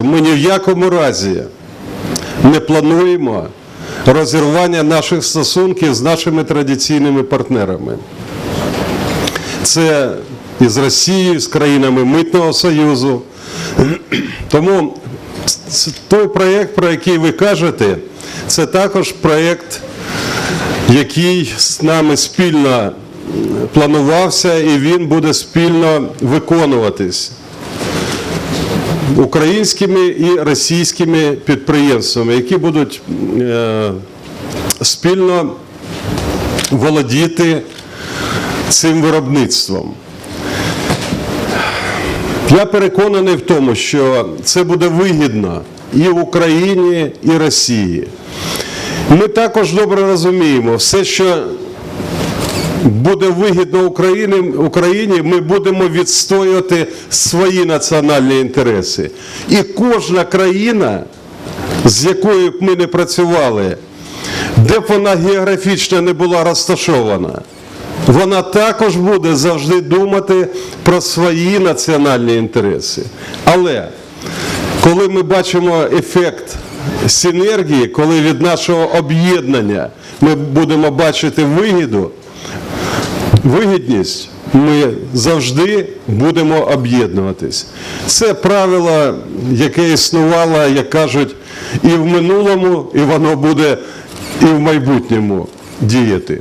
Ми ні в якому разі не плануємо розірвання наших стосунків з нашими традиційними партнерами. Це і з Росією, з країнами Митного Союзу. Тому той проєкт, про який ви кажете, це також проєкт, який з нами спільно планувався, і він буде спільно виконуватись українськими і російськими підприємствами, які будуть е, спільно володіти цим виробництвом. Я переконаний в тому, що це буде вигідно і Україні, і Росії. Ми також добре розуміємо, все, що буде вигідно Україні, Україні, ми будемо відстоювати свої національні інтереси. І кожна країна, з якою б ми не працювали, де б вона географічно не була розташована, вона також буде завжди думати про свої національні інтереси. Але коли ми бачимо ефект синергії, коли від нашого об'єднання ми будемо бачити вигіду, вигідність, ми завжди будемо об'єднуватись. Це правило, яке існувало, як кажуть, і в минулому, і воно буде і в майбутньому діяти.